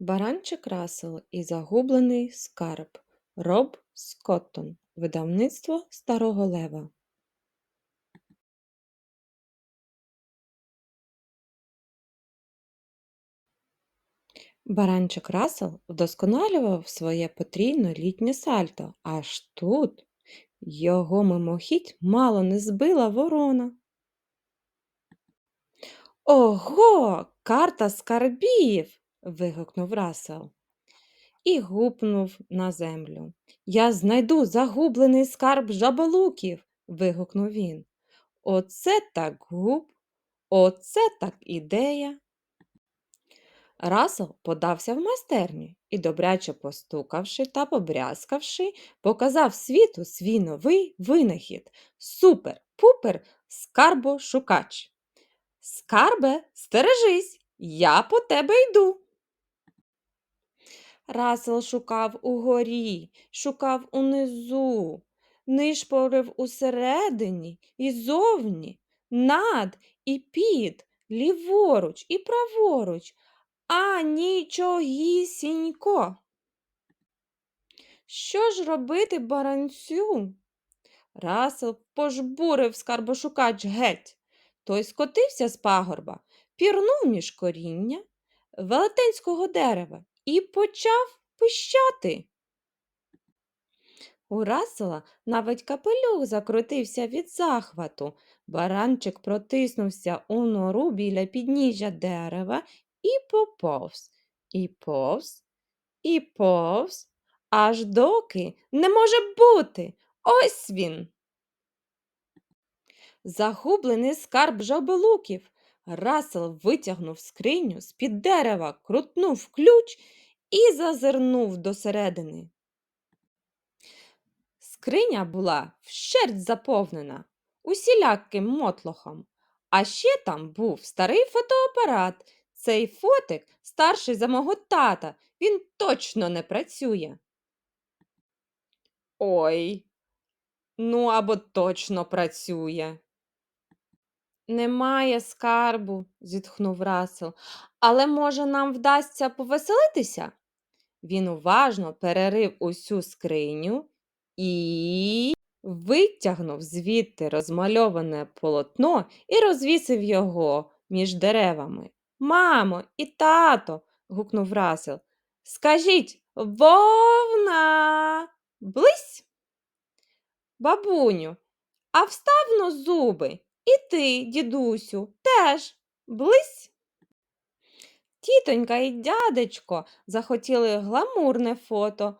Баранчик Рассел і загублений скарб. Роб Скоттон. Видавництво Старого Лева. Баранчик Рассел вдосконалював своє потрійно літнє сальто, аж тут його мимохідь мало не збила ворона. Ого, карта скарбів. Вигукнув Рассел і гупнув на землю. Я знайду загублений скарб жаболуків. вигукнув він. Оце так губ, оце так ідея. Расел подався в майстерню і, добряче постукавши та побрязкавши, показав світу свій новий винахід супер-пупер скарбошукач. Скарбе, стережись, я по тебе йду. Расел шукав угорі, шукав унизу, нишпорив усередині і зовні, над і під, ліворуч і праворуч, а нічогісінько. Що ж робити баранцю? Расел пожбурив скарбошукач геть. Той скотився з пагорба, пірнув між коріння велетенського дерева і почав пищати. У Расела навіть капелюх закрутився від захвату. Баранчик протиснувся у нору біля підніжжя дерева і поповз, і повз, і повз, аж доки не може бути. Ось він. Загублений скарб жаболуків. Расел витягнув скриню з-під дерева, крутнув ключ і зазирнув досередини. Скриня була вщерть заповнена усіляким мотлохом, а ще там був старий фотоапарат. Цей фотик старший за мого тата, він точно не працює. Ой, ну або точно працює. Немає скарбу, зітхнув Расел, але, може, нам вдасться повеселитися? Він уважно перерив усю скриню і витягнув звідти розмальоване полотно і розвісив його між деревами. Мамо і тато. гукнув Расел. Скажіть вовна, близь. Бабуню, а вставно зуби. І ти, дідусю, теж близь. Тітонька і дядечко захотіли гламурне фото.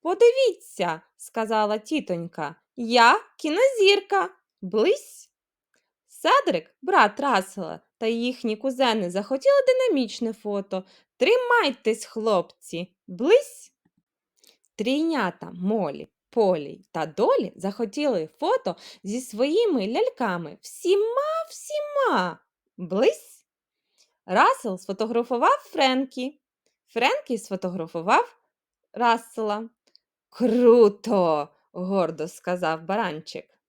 Подивіться, сказала тітонька, я кінозірка, близь. Седрик, брат Расела та їхні кузени захотіли динамічне фото. Тримайтесь, хлопці, близь. Трійнята Молі, Полі та Долі захотіли фото зі своїми ляльками. Всіма, всіма, близь. Рассел сфотографував Френкі. Френкі сфотографував Рассела. Круто, гордо сказав баранчик.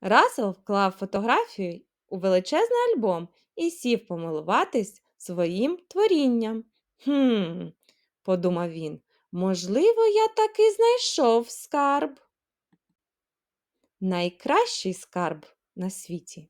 Рассел вклав фотографію у величезний альбом і сів помилуватись своїм творінням. Хм, подумав він, можливо, я таки знайшов скарб. Найкращий скарб на світі.